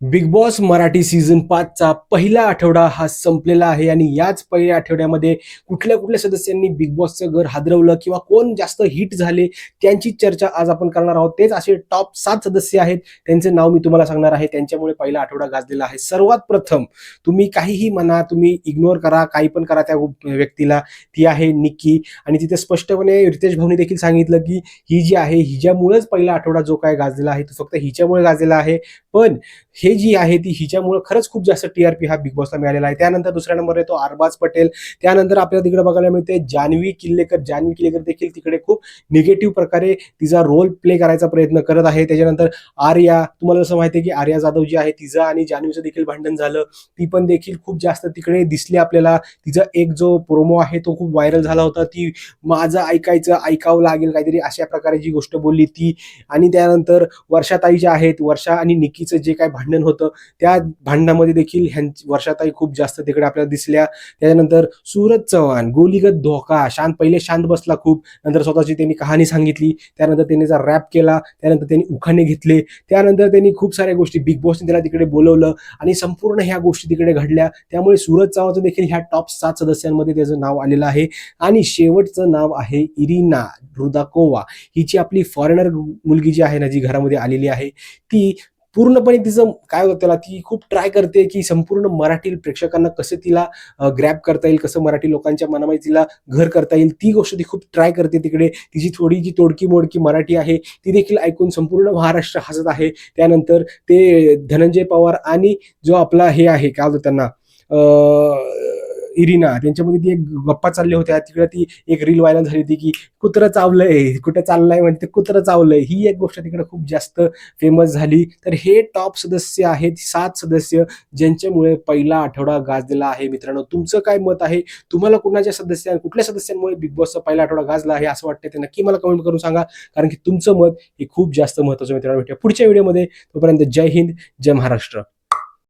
Big Boss Marathi season पाचचा पहिला आठवडा हा संपलेला आहे आणि याच पहिल्या आठवड्यामध्ये कुठल्या कुठल्या सदस्यांनी बिग बॉसचं घर हादरवलं किंवा कोण जास्त हिट झाले त्यांची चर्चा आज आपण करणार आहोत. तेच असे टॉप सात सदस्य आहेत. त्यांचे नाव मी तुम्हाला सांगणार आहे. त्यांच्यामुळे पहिला आठवडा गाजलेला आहे. सर्वात प्रथम तुम्ही काहीही म्हणा तुम्ही इग्नोर करा काही पण करा त्या व्यक्तीला. ती आहे निक्की आणि तिथे स्पष्टपणे रितेश भाऊनी देखील सांगितलं की ही जी आहे हिच्यामुळेच पहिला आठवडा जो काय गाजलेला आहे तो फक्त हिच्यामुळे गाजलेला आहे. पण हे जी आहे ती हिच्यामुळे खरंच खूप जास्त टीआरपी हा बिग बॉसला मिळालेला आहे. त्यानंतर दुसऱ्या नंबर येतो अरबाज पटेल. त्यानंतर आपल्याला तिकडे बघायला मिळते जान्हवी किल्लेकर. जान्हवी किल्लेकर देखील तिकडे खूप निगेटिव्ह प्रकारे तिचा रोल प्ले करायचा प्रयत्न करत आहे. त्याच्यानंतर आर्या तुम्हाला असं माहिती आहे की आर्या जाधव जी आहे तिचं आणि जान्हवीचं देखील भांडण झालं. ती पण देखील खूप जास्त तिकडे दिसली आपल्याला. तिचा एक जो प्रोमो आहे तो खूप व्हायरल झाला होता. ती माझं ऐकायचं ऐकावं लागेल काहीतरी अशा प्रकारे जी गोष्ट बोलली ती. आणि त्यानंतर वर्षाताई ज्या आहेत वर्षा आणि निकीचं जे काय भांडण होतं त्या भांडणामध्ये देखील ह्यांची वर्षाताई खूप जास्त तिकडे आपल्याला दिसल्या. त्याच्यानंतर सूरज चव्हाण गोलीगत धोका शांत पहिले शांत बसला खूप. नंतर स्वतःची त्यांनी कहाणी सांगितली. त्यानंतर त्यांनी जर रॅप केला त्यानंतर त्यांनी उखाणे घेतले. त्यानंतर त्यांनी खूप साऱ्या गोष्टी बिग बॉसने त्याला तिकडे बोलवलं आणि संपूर्ण ह्या गोष्टी तिकडे घडल्या. त्यामुळे सूरज चव्हाणचं देखील ह्या टॉप सात सदस्यांमध्ये त्याचं नाव आलेलं आहे. आणि शेवटचं नाव आहे इरिना रुदाकोवा. हिची आपली फॉरेनर मुलगी जी आहे ना जी घरामध्ये आलेली आहे ती पूर्णपणे तिचं काय होतं त्याला ती खूप ट्राय करते की संपूर्ण मराठी प्रेक्षकांना कसं तिला ग्रॅप करता येईल कसं मराठी लोकांच्या मनामध्ये तिला घर करता येईल ती गोष्ट ती खूप ट्राय करते तिकडे. तिची थोडी जी तोडकी मोडकी मराठी आहे ती देखील ऐकून संपूर्ण महाराष्ट्र हसत आहे. त्यानंतर ते धनंजय पवार आणि जो आपला हे आहे काय होतं त्यांना अं, इरिना त्यांच्यामध्ये ती एक गप्पा चालल्या होत्या. तिकडे ती एक रील व्हायरल झाली होती की कुत्रं चावलंय कुठं चाललंय म्हणजे ते कुत्रं चावलंय. ही एक गोष्ट तिकडे खूप जास्त फेमस झाली. तर हे टॉप सदस्य आहेत सात सदस्य ज्यांच्यामुळे पहिला आठवडा गाजलेला आहे. मित्रांनो तुमचं काय मत आहे? तुम्हाला कुणाच्या सदस्या कुठल्या सदस्यांमुळे बिग बॉसचा पहिला आठवडा गाजला आहे असं वाटतं ते नक्की मला कमेंट करून सांगा. कारण की तुमचं मत हे खूप जास्त महत्वाचं मित्रांनो. भेटूया पुढच्या व्हिडिओमध्ये तोपर्यंत जय हिंद जय महाराष्ट्र.